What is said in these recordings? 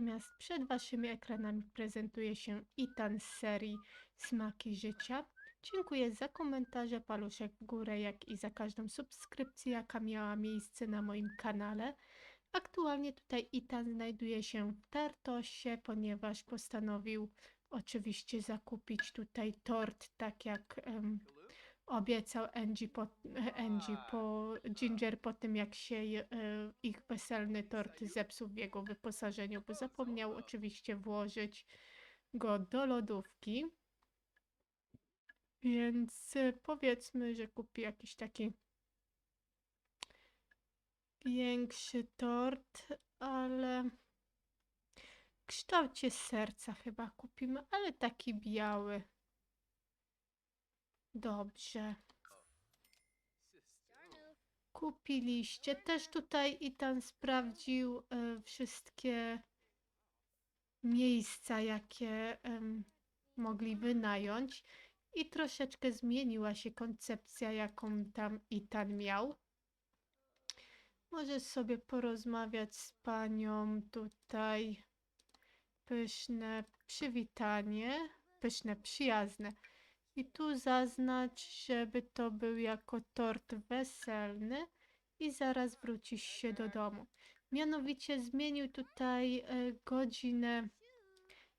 natomiast przed waszymi ekranami prezentuje się Itan z serii Smaki Życia. Dziękuję za komentarze, paluszek w górę, jak i za każdą subskrypcję, jaka miała miejsce na moim kanale. Aktualnie tutaj Itan znajduje się w Tartosie, ponieważ postanowił oczywiście zakupić tutaj tort, tak jak em, obiecał Angie po, Angie po Ginger po tym, jak się e, ich weselny tort zepsuł w jego wyposażeniu, bo zapomniał oczywiście włożyć go do lodówki. Więc e, powiedzmy, że kupi jakiś taki większy tort, ale w kształcie serca chyba kupimy, ale taki biały. Dobrze. Kupiliście. Też tutaj Itan sprawdził e, wszystkie miejsca, jakie em, mogli wynająć. I troszeczkę zmieniła się koncepcja, jaką tam Itan miał. Możesz sobie porozmawiać z panią tutaj. Pyszne przywitanie. Pyszne, przyjazne. I tu zaznacz, żeby to był jako tort weselny i zaraz wrócisz się do domu. Mianowicie zmienił tutaj e, godzinę,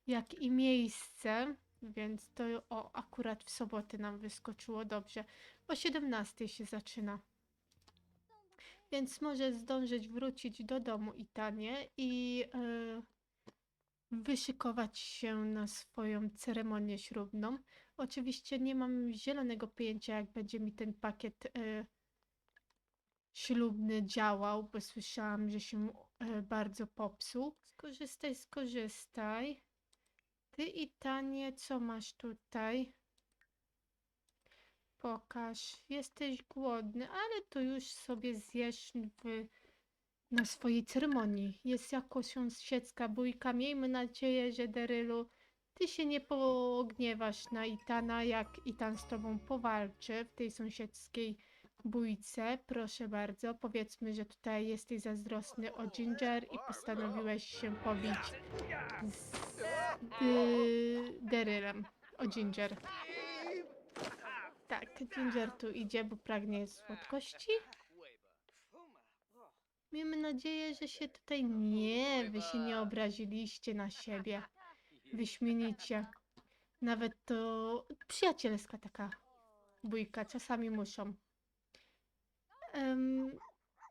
jak i miejsce, więc to o, akurat w soboty nam wyskoczyło dobrze. O 17 się zaczyna. Więc może zdążyć wrócić do domu i tanie i e, wyszykować się na swoją ceremonię ślubną. Oczywiście nie mam zielonego pojęcia, jak będzie mi ten pakiet e, ślubny działał, bo słyszałam, że się e, bardzo popsuł. Skorzystaj, skorzystaj. Ty i Tanie, co masz tutaj? Pokaż. Jesteś głodny, ale to już sobie zjesz w, na swojej ceremonii. Jest jako sąsiedzka bójka. Miejmy nadzieję, że Derylu, ty się nie pogniewasz na Itana, jak Itan z tobą powalczy w tej sąsiedzkiej bójce. Proszę bardzo, powiedzmy, że tutaj jesteś zazdrosny o Ginger i postanowiłeś się pobić z y, Derylem o Ginger. Tak, Ginger tu idzie, bo pragnie słodkości. Miejmy nadzieję, że się tutaj nie, wy się nie obraziliście na siebie. Wyśmienicie. Nawet to przyjacielska taka bójka, czasami muszą. Em,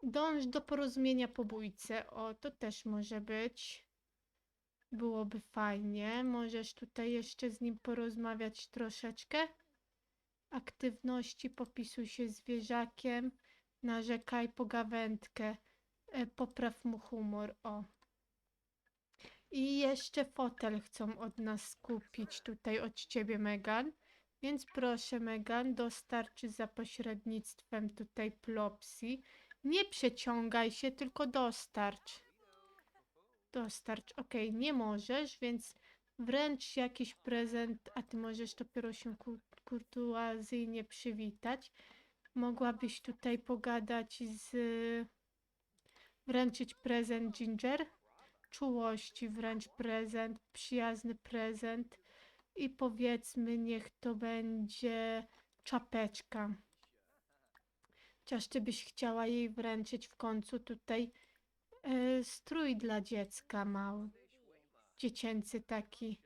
dąż do porozumienia po bójce. O, to też może być. Byłoby fajnie. Możesz tutaj jeszcze z nim porozmawiać troszeczkę. Aktywności, popisuj się zwierzakiem, narzekaj pogawędkę, e, popraw mu humor. O. I jeszcze fotel chcą od nas kupić tutaj od ciebie, Megan. Więc proszę, Megan, dostarcz za pośrednictwem tutaj Plopsy. Nie przeciągaj się, tylko dostarcz. Dostarcz. Ok, nie możesz, więc wręcz jakiś prezent, a ty możesz dopiero się kur- kurtuazyjnie przywitać. Mogłabyś tutaj pogadać z... Wręczyć prezent Ginger? Czułości wręcz prezent, przyjazny prezent i powiedzmy niech to będzie czapeczka. Chociaż ty byś chciała jej wręczyć w końcu tutaj e, strój dla dziecka mały. Dziecięcy taki.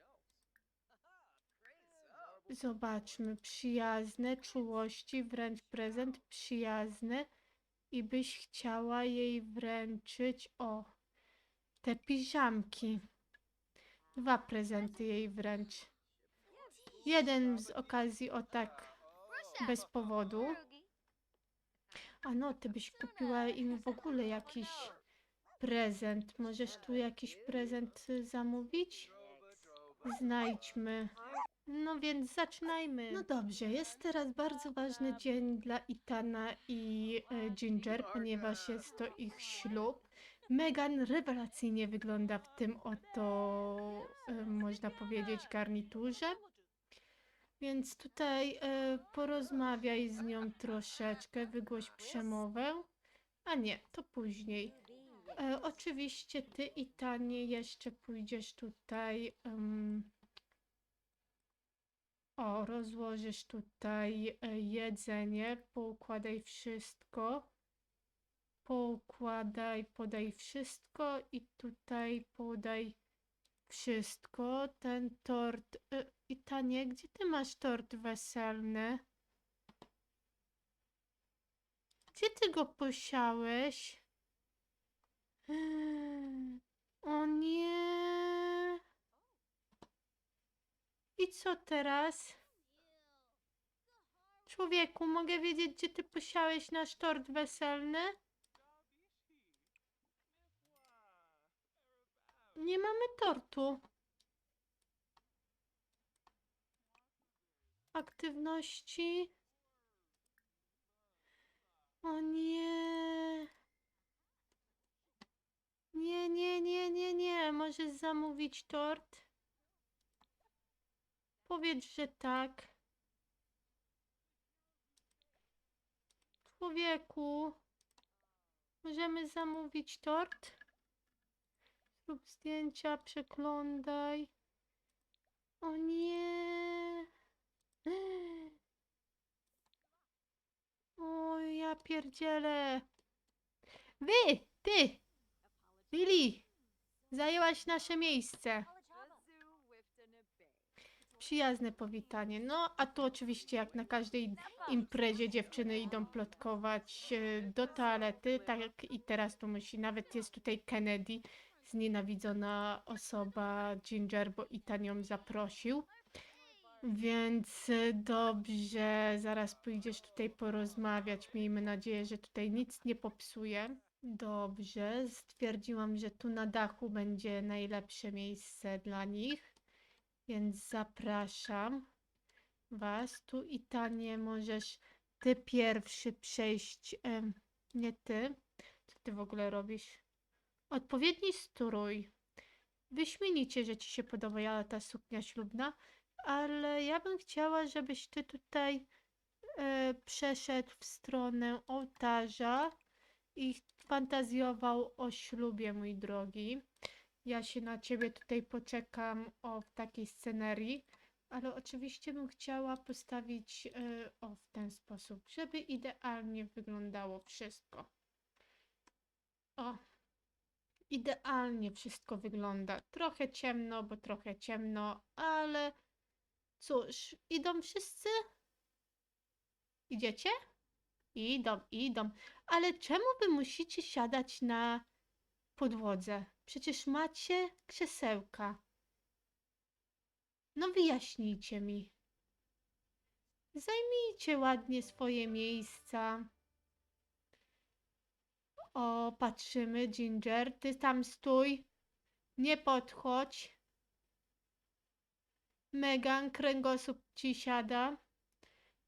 Zobaczmy, przyjazne, czułości, wręcz prezent przyjazny i byś chciała jej wręczyć, o, te piżamki. Dwa prezenty jej wręcz. Jeden z okazji o tak bez powodu. A no, ty byś kupiła im w ogóle jakiś prezent. Możesz tu jakiś prezent zamówić? Znajdźmy. No więc zaczynajmy. No dobrze, jest teraz bardzo ważny dzień dla Itana i e, Ginger, ponieważ jest to ich ślub. Megan rewelacyjnie wygląda w tym oto, e, można powiedzieć, garniturze. Więc tutaj e, porozmawiaj z nią troszeczkę, wygłoś przemowę. A nie, to później. E, oczywiście ty i Tanie jeszcze pójdziesz tutaj. o, rozłożysz tutaj jedzenie, poukładaj wszystko. Poukładaj, podaj wszystko i tutaj podaj wszystko. Ten tort. E, I Tanie, gdzie ty masz tort weselny? Gdzie ty go posiałeś? O nie. I co teraz? Człowieku, mogę wiedzieć, gdzie ty posiałeś nasz tort weselny? Nie mamy tortu. Aktywności. O nie. Nie, nie, nie, nie, nie. Możesz zamówić tort? Powiedz, że tak. Człowieku, możemy zamówić tort? Zrób zdjęcia, przeglądaj. O nie. O, ja pierdzielę. Wy, ty, Lili, zajęłaś nasze miejsce. Przyjazne powitanie. No, a tu oczywiście jak na każdej imprezie dziewczyny idą plotkować e, do toalety, tak i teraz tu musi. Nawet jest tutaj Kennedy, znienawidzona osoba Ginger, bo Itan ją zaprosił. Więc e, dobrze, zaraz pójdziesz tutaj porozmawiać. Miejmy nadzieję, że tutaj nic nie popsuje. Dobrze, stwierdziłam, że tu na dachu będzie najlepsze miejsce dla nich, więc zapraszam Was. Tu i tanie możesz ty pierwszy przejść. em, nie ty. Co ty w ogóle robisz? Odpowiedni strój. Wyśmienicie, że ci się podoba ta suknia ślubna, ale ja bym chciała, żebyś ty tutaj e, przeszedł w stronę ołtarza i fantazjował o ślubie, mój drogi. Ja się na ciebie tutaj poczekam o w takiej scenerii, ale oczywiście bym chciała postawić e, o w ten sposób, żeby idealnie wyglądało wszystko. O, idealnie wszystko wygląda. Trochę ciemno, bo trochę ciemno, ale cóż, idą wszyscy? Idziecie? Idą, idą. Ale czemu wy musicie siadać na podłodze? Przecież macie krzesełka. No wyjaśnijcie mi. Zajmijcie ładnie swoje miejsca. O, patrzymy, Ginger, ty tam stój. Nie podchodź. Megan, kręgosłup ci siada.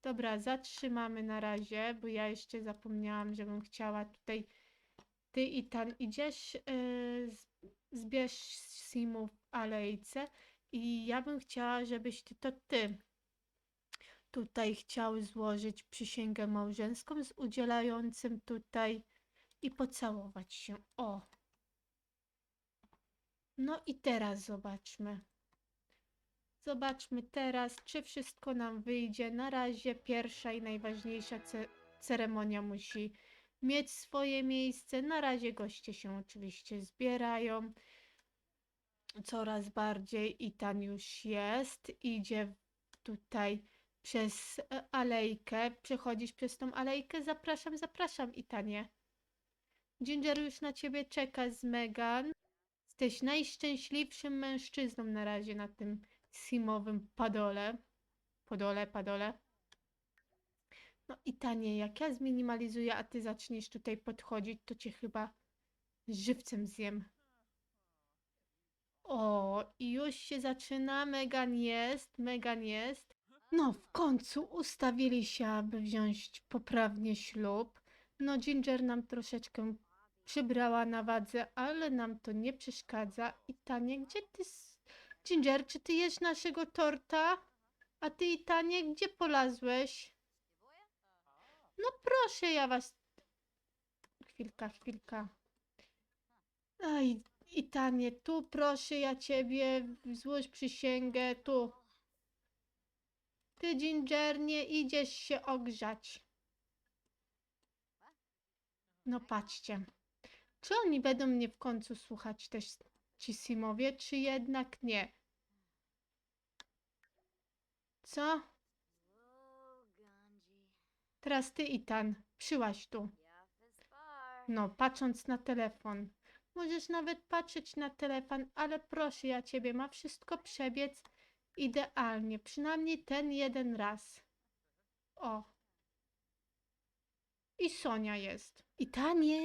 Dobra, zatrzymamy na razie, bo ja jeszcze zapomniałam, żebym chciała tutaj. Ty i tam idziesz, yy, zbierz Simu w alejce i ja bym chciała, żebyś ty to ty tutaj chciał złożyć przysięgę małżeńską z udzielającym tutaj i pocałować się. O. No i teraz zobaczmy. Zobaczmy teraz, czy wszystko nam wyjdzie. Na razie pierwsza i najważniejsza ce ceremonia musi mieć swoje miejsce. Na razie goście się oczywiście zbierają. Coraz bardziej Itan już jest. Idzie tutaj przez e, alejkę. Przechodzisz przez tą alejkę. Zapraszam, zapraszam, Itanie. Ginger już na ciebie czeka z Megan. Jesteś najszczęśliwszym mężczyzną na razie na tym simowym padole. Podole, padole. No i tanie, jak ja zminimalizuję, a ty zaczniesz tutaj podchodzić, to cię chyba żywcem zjem. O, i już się zaczyna. Megan jest, Megan jest. No, w końcu ustawili się, aby wziąć poprawnie ślub. No, Ginger nam troszeczkę przybrała na wadze, ale nam to nie przeszkadza. I Tanie, gdzie ty... Ginger, czy ty jesz naszego torta? A ty i Tanie, gdzie polazłeś? No proszę, ja was... Chwilka, chwilka. Oj, i tanie, tu proszę ja ciebie, złóż przysięgę, tu. Ty, Ginger, nie idziesz się ogrzać. No patrzcie. Czy oni będą mnie w końcu słuchać też ci Simowie, czy jednak nie? Co? Teraz ty, Itan, przyłaś tu. No, patrząc na telefon. Możesz nawet patrzeć na telefon, ale proszę ja ciebie, ma wszystko przebiec idealnie. Przynajmniej ten jeden raz. O. I Sonia jest. I Tanie,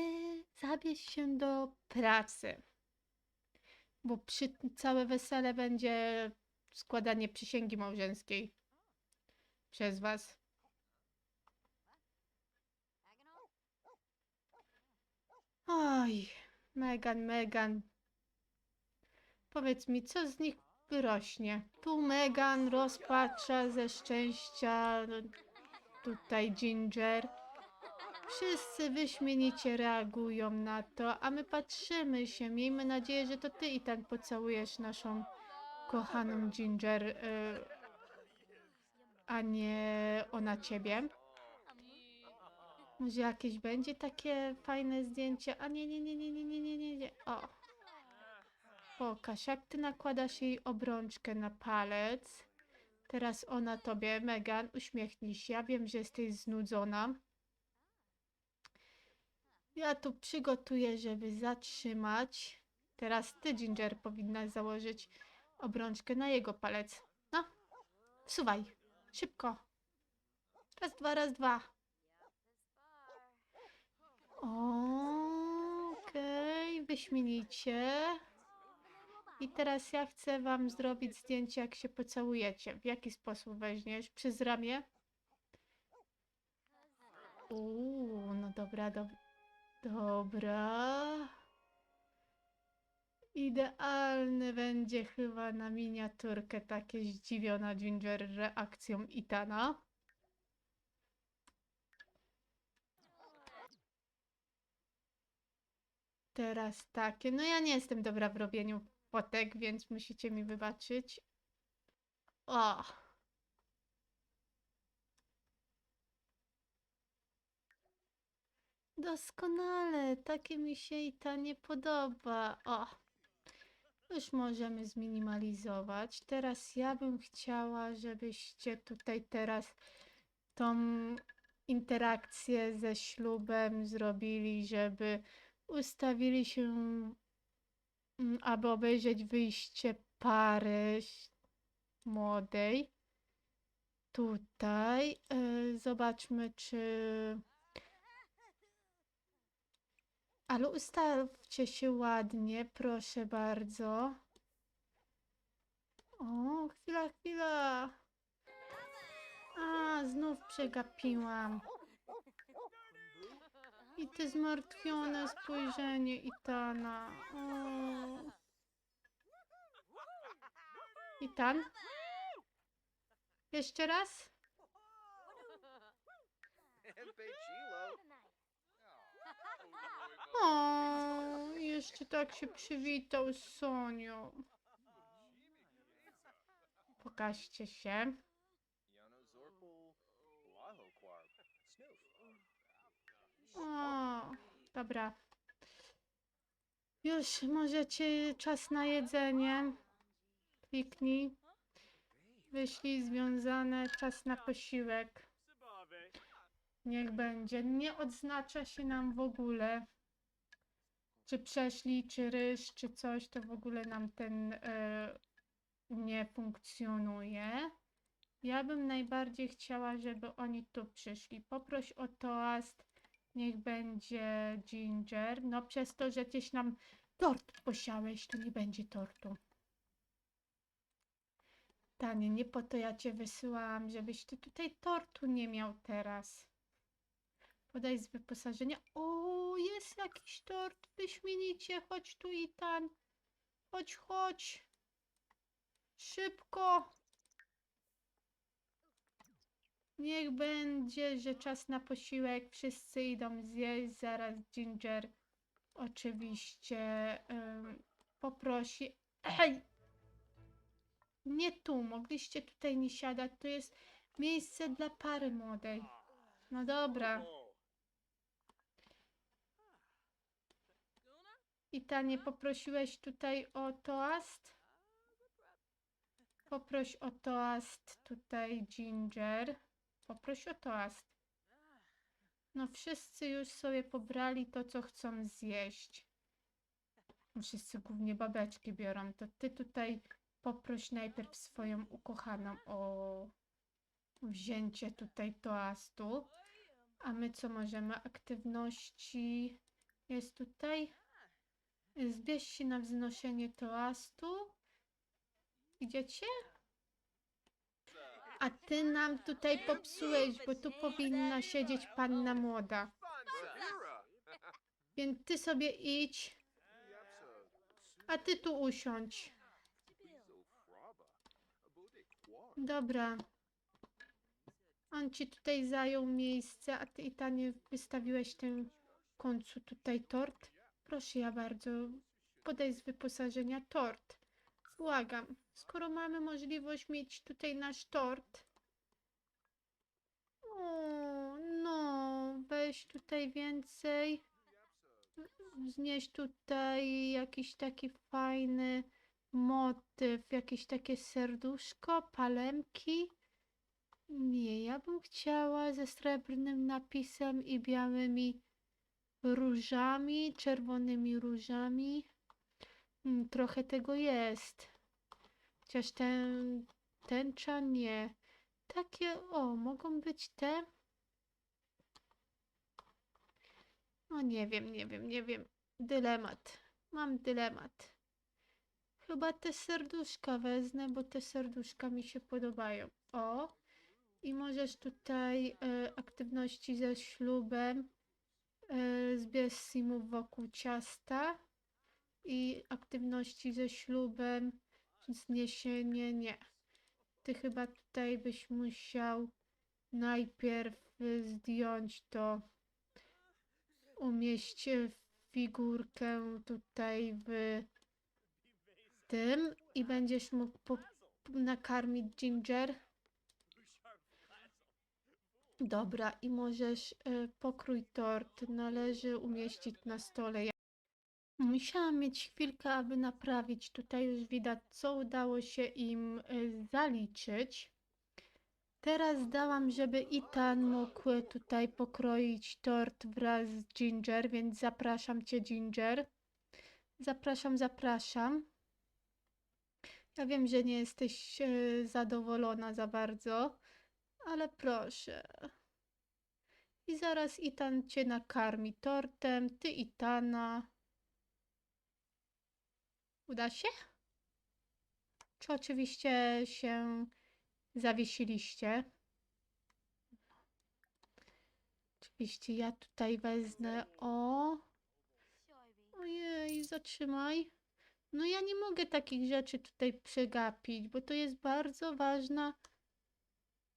zabierz się do pracy. Bo przy całe wesele będzie składanie przysięgi małżeńskiej. Przez was. Oj, Megan, Megan. Powiedz mi, co z nich wyrośnie? Tu Megan rozpacza ze szczęścia, tutaj Ginger. Wszyscy wyśmienicie reagują na to, a my patrzymy się. Miejmy nadzieję, że to ty i tak pocałujesz naszą kochaną Ginger, y, a nie ona ciebie. Może jakieś będzie takie fajne zdjęcie? A nie, nie, nie, nie, nie, nie, nie, nie, nie. O. Pokaż, jak ty nakładasz jej obrączkę na palec. Teraz ona tobie, Megan, uśmiechnij się. Ja wiem, że jesteś znudzona. Ja tu przygotuję, żeby zatrzymać. Teraz ty, Ginger, powinnaś założyć obrączkę na jego palec. No, wsuwaj. Szybko. Raz, dwa, raz, dwa. Okej, wyśmienicie. I teraz ja chcę wam zrobić zdjęcie, jak się pocałujecie. W jaki sposób weźmiesz? Przez ramię? Uuu, no dobra, dob dobra. Idealny będzie chyba na miniaturkę takie zdziwiona Ginger reakcją Itana. Teraz takie. No ja nie jestem dobra w robieniu fotek, więc musicie mi wybaczyć. O! Doskonale, takie mi się i ta nie podoba. O! Już możemy zminimalizować. Teraz ja bym chciała, żebyście tutaj teraz tą interakcję ze ślubem zrobili, żeby ustawili się, mm, aby obejrzeć wyjście pary młodej. Tutaj y, zobaczmy, czy. Ale ustawcie się ładnie, proszę bardzo. O, chwila, chwila. A, znów przegapiłam. I te zmartwione spojrzenie Itana. O. Itan? Jeszcze raz? O, jeszcze tak się przywitał z Sonią. Pokażcie się. O, dobra. Już możecie czas na jedzenie. Kliknij. Wyślij związane czas na posiłek. Niech będzie. Nie odznacza się nam w ogóle. Czy przeszli, czy ryż, czy coś, to w ogóle nam ten e, nie funkcjonuje. Ja bym najbardziej chciała, żeby oni tu przyszli. Poproś o toast. Niech będzie ginger. No przez to, że gdzieś nam tort posiałeś, to nie będzie tortu. Tanie, nie po to ja cię wysyłałam, żebyś ty tutaj tortu nie miał teraz. Podaj z wyposażenia. O, jest jakiś tort. Wyśmienicie. Chodź tu i tan. Chodź, chodź. Szybko. Niech będzie, że czas na posiłek. Wszyscy idą zjeść. Zaraz Ginger oczywiście poprosi. Ej! Nie tu, mogliście tutaj nie siadać. To jest miejsce dla pary młodej. No dobra. I ta nie poprosiłeś tutaj o toast? Poproś o toast tutaj Ginger. Poproś o toast. No wszyscy już sobie pobrali to, co chcą zjeść. No, Wszyscy głównie babeczki biorą. To ty tutaj poproś najpierw swoją ukochaną o wzięcie tutaj toastu. A my co możemy? Aktywności jest tutaj. Zbierz się na wznoszenie toastu. Idziecie? A ty nam tutaj popsułeś, bo tu powinna siedzieć panna młoda. Więc ty sobie idź, a ty tu usiądź. Dobra. On ci tutaj zajął miejsce, a ty i ta nie wystawiłeś tym końcu tutaj tort. Proszę ja bardzo, podaj z wyposażenia tort. Błagam, skoro mamy możliwość mieć tutaj nasz tort. O, no, weź tutaj więcej. Znieś tutaj jakiś taki fajny motyw, jakieś takie serduszko, palemki. Nie, ja bym chciała ze srebrnym napisem i białymi różami, czerwonymi różami. Mm, Trochę tego jest. Chociaż ten tęcza nie. Takie, o, mogą być te. O, nie wiem, nie wiem, nie wiem. Dylemat. Mam dylemat. Chyba te serduszka wezmę, bo te serduszka mi się podobają. O, i możesz tutaj e, aktywności ze ślubem, zbierz simów wokół ciasta i aktywności ze ślubem, zniesienie, nie. Ty chyba tutaj byś musiał najpierw y, zdjąć to, umieść y, figurkę tutaj w tym i będziesz mógł nakarmić Ginger. Dobra, i możesz y, pokrój tort. Należy umieścić na stole. Ja- Musiałam mieć chwilkę, aby naprawić. Tutaj już widać, co udało się im y, zaliczyć. Teraz dałam, żeby Ethan mógł tutaj pokroić tort wraz z Ginger, więc zapraszam cię, Ginger. Zapraszam, zapraszam. Ja wiem, że nie jesteś y, zadowolona za bardzo, ale proszę. I zaraz Ethan cię nakarmi tortem, ty Etana. Uda się? Czy oczywiście się zawiesiliście? Oczywiście ja tutaj wezmę o. Ojej, zatrzymaj. No ja nie mogę takich rzeczy tutaj przegapić, bo to jest bardzo ważna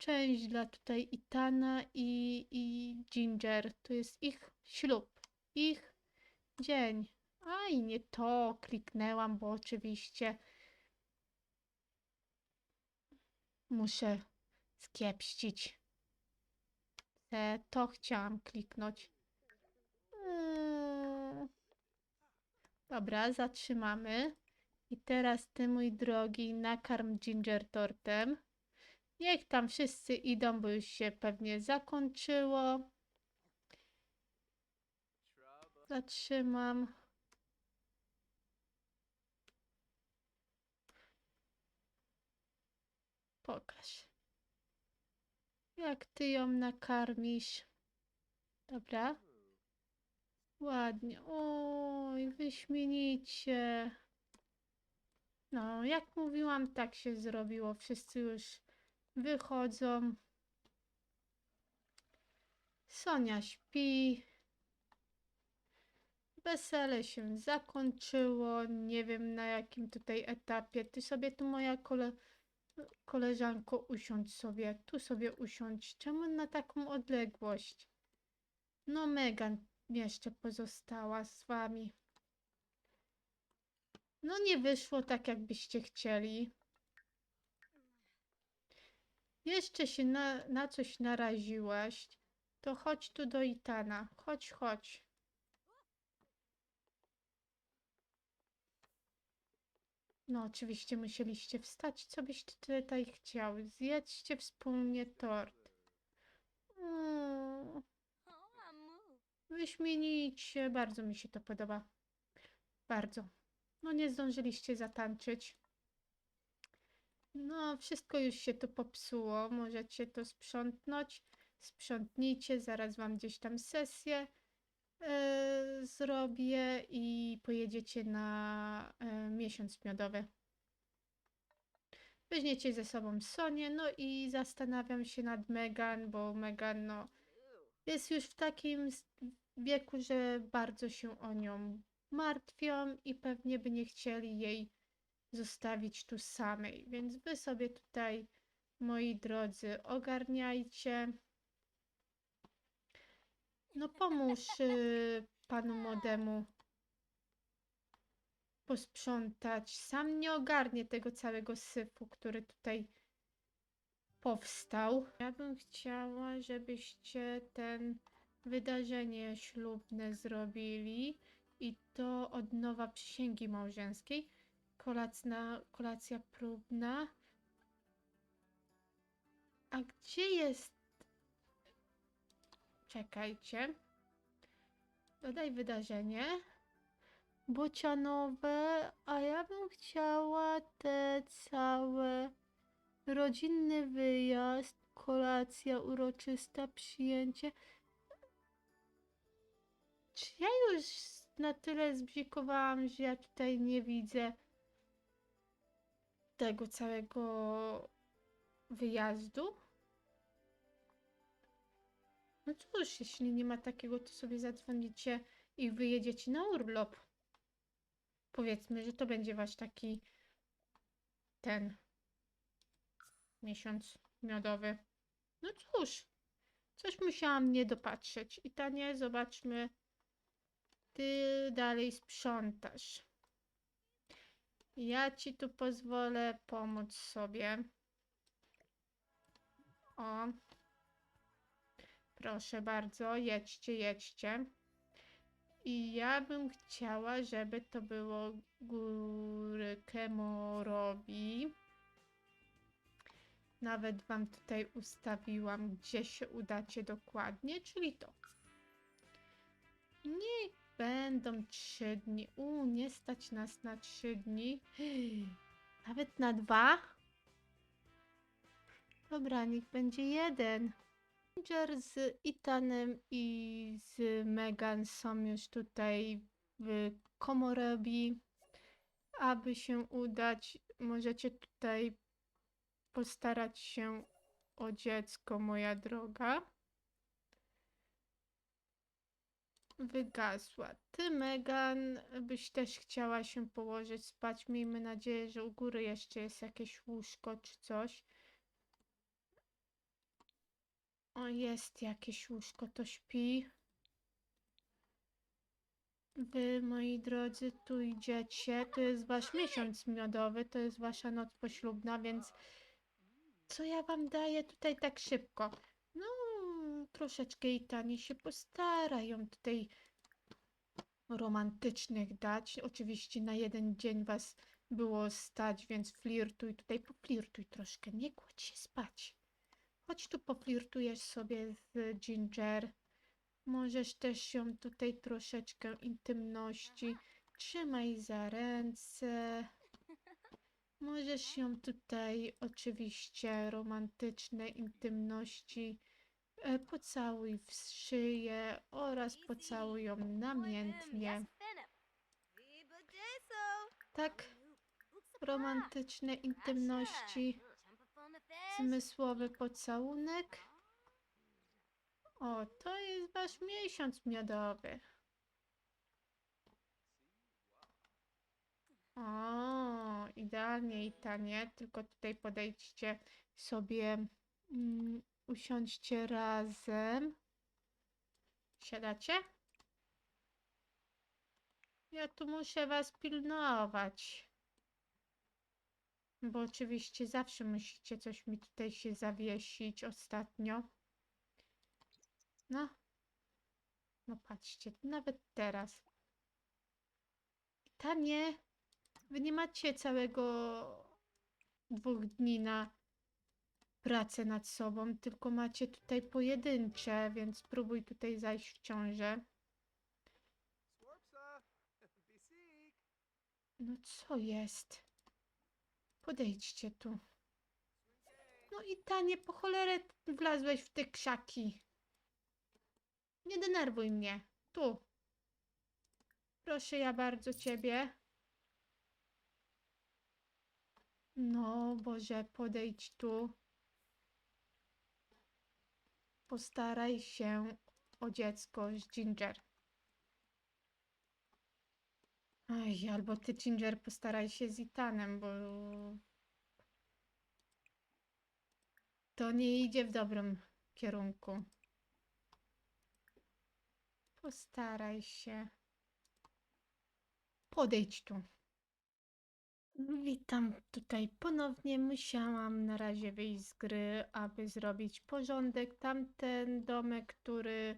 część dla tutaj Itana i, i Ginger. To jest ich ślub, ich dzień. Aj, nie to kliknęłam, bo oczywiście muszę skiepścić. Te, to chciałam kliknąć. Mm. Dobra, zatrzymamy. I teraz ty, mój drogi, nakarm Ginger tortem. Niech tam wszyscy idą, bo już się pewnie zakończyło. Zatrzymam. Pokaż. Jak ty ją nakarmisz? Dobra. Ładnie. Oj, wyśmienicie. No, jak mówiłam, tak się zrobiło. Wszyscy już wychodzą. Sonia śpi. Wesele się zakończyło. Nie wiem na jakim tutaj etapie. Ty sobie tu moja kole... koleżanko usiądź sobie. Tu sobie usiądź. Czemu na taką odległość? No Megan jeszcze pozostała z wami. No nie wyszło tak, jakbyście chcieli. Jeszcze się na, na coś naraziłaś. To chodź tu do Itana. Chodź, chodź. No, oczywiście musieliście wstać. Co byście tutaj chciały? Zjedźcie wspólnie tort. Mm, Wyśmienicie. Bardzo mi się to podoba. Bardzo. No, nie zdążyliście zatańczyć. No, wszystko już się tu popsuło. Możecie to sprzątnąć. Sprzątnijcie, zaraz wam gdzieś tam sesję e, zrobię i pojedziecie na e, miesiąc miodowy. Weźmiecie ze sobą Sonię, no i zastanawiam się nad Megan, bo Megan no, jest już w takim wieku, że bardzo się o nią martwią i pewnie by nie chcieli jej zostawić tu samej. Więc wy sobie tutaj, moi drodzy, ogarniajcie. No pomóż y, panu młodemu posprzątać. Sam nie ogarnie tego całego syfu, który tutaj powstał. Ja bym chciała, żebyście ten wydarzenie ślubne zrobili i to odnowa przysięgi małżeńskiej. Kolacna, kolacja próbna. A gdzie jest? Czekajcie. Dodaj wydarzenie. Bocianowe, a ja bym chciała te całe rodzinny wyjazd, kolacja uroczysta, przyjęcie. Czy ja już na tyle zbzikowałam, że ja tutaj nie widzę tego całego wyjazdu? No cóż, jeśli nie ma takiego, to sobie zadzwonicie i wyjedziecie na urlop. Powiedzmy, że to będzie wasz taki ten miesiąc miodowy. No cóż, coś musiałam nie dopatrzeć. I tanie, zobaczmy. Ty dalej sprzątasz. Ja ci tu pozwolę pomóc sobie. O. Proszę bardzo, jedźcie, jedźcie. I ja bym chciała, żeby to było górkę Morowi. Nawet wam tutaj ustawiłam, gdzie się udacie dokładnie, czyli to. Niech będą trzy dni. U, nie stać nas na trzy dni. Nawet na dwa. Dobra, niech będzie jeden. Ginger z Itanem i z Megan są już tutaj w Komorebi. Aby się udać, możecie tutaj postarać się o dziecko, moja droga. Wygasła. Ty, Megan, byś też chciała się położyć spać. Miejmy nadzieję, że u góry jeszcze jest jakieś łóżko czy coś. O, jest jakieś łóżko, to śpi. Wy, moi drodzy, tu idziecie. To jest wasz miesiąc miodowy, to jest wasza noc poślubna, więc co ja wam daję tutaj tak szybko? Troszeczkę i tanie się postarają tutaj romantycznych dać. Oczywiście na jeden dzień was było stać, więc flirtuj tutaj, poflirtuj troszkę, nie kładź się spać. Chodź tu poflirtujesz sobie z Ginger. Możesz też się tutaj troszeczkę intymności. Trzymaj za ręce. Możesz się tutaj oczywiście romantyczne intymności pocałuj w szyję oraz pocałuj ją namiętnie. Tak, romantyczne intymności, zmysłowy pocałunek. O, to jest wasz miesiąc miodowy. O, idealnie i tanie, tylko tutaj podejdźcie sobie, mm, usiądźcie razem. Siadacie? Ja tu muszę was pilnować. Bo oczywiście zawsze musicie coś mi tutaj się zawiesić ostatnio. No. No patrzcie, nawet teraz. Tanie, wy nie macie całego dwóch dni na pracę nad sobą, tylko macie tutaj pojedyncze, więc spróbuj tutaj zajść w ciążę. No co jest? Podejdźcie tu. No i tanie, po cholerę wlazłeś w te krzaki. Nie denerwuj mnie. Tu. Proszę ja bardzo ciebie. No, Boże, podejdź tu. Postaraj się o dziecko z Ginger. Aj, albo ty, Ginger, postaraj się z Itanem, bo to nie idzie w dobrym kierunku. Postaraj się. Podejdź tu. Witam tutaj ponownie. Musiałam na razie wyjść z gry, aby zrobić porządek. Tamten domek, który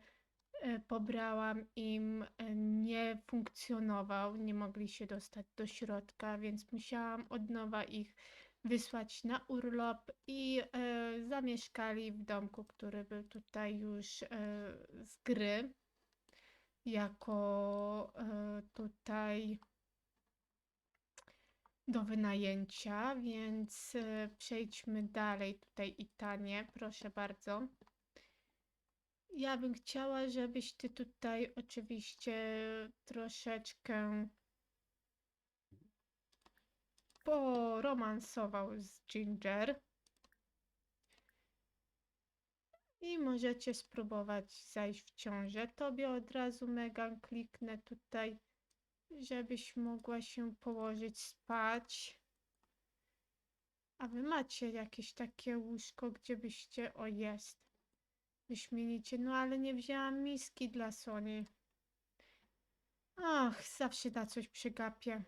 e, pobrałam im, e, nie funkcjonował. Nie mogli się dostać do środka, więc musiałam od nowa ich wysłać na urlop i e, zamieszkali w domku, który był tutaj już e, z gry. Jako e, tutaj do wynajęcia, więc e, przejdźmy dalej tutaj Itanie, proszę bardzo. Ja bym chciała, żebyś ty tutaj oczywiście troszeczkę poromansował z Ginger. I możecie spróbować zajść w ciążę. Tobie od razu Megan kliknę tutaj żebyś mogła się położyć spać. A wy macie jakieś takie łóżko, gdzie byście... O, jest. Wyśmienicie. No, ale nie wzięłam miski dla Soni. Ach, zawsze na coś przegapię.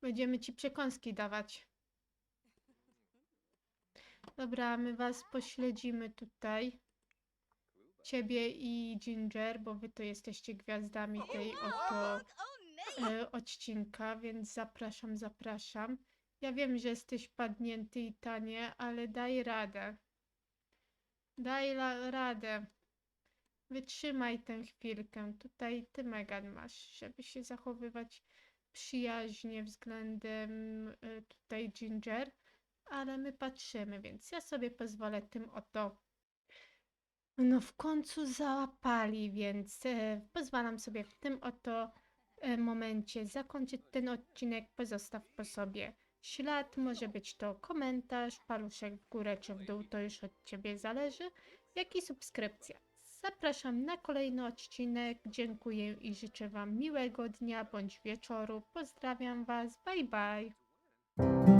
Będziemy ci przekąski dawać. Dobra, my was pośledzimy tutaj. Ciebie i Ginger, bo wy to jesteście gwiazdami tej oto e, odcinka, więc zapraszam, zapraszam. Ja wiem, że jesteś padnięty i tanie, ale daj radę. Daj radę. Wytrzymaj tę chwilkę. Tutaj ty, Megan, masz, żeby się zachowywać przyjaźnie względem e, tutaj Ginger, ale my patrzymy, więc ja sobie pozwolę tym oto no w końcu załapali, więc e, pozwalam sobie w tym oto e, momencie zakończyć ten odcinek. Pozostaw po sobie ślad, może być to komentarz, paluszek w górę czy w dół, to już od Ciebie zależy, jak i subskrypcja. Zapraszam na kolejny odcinek, dziękuję i życzę Wam miłego dnia bądź wieczoru. Pozdrawiam Was, bye bye.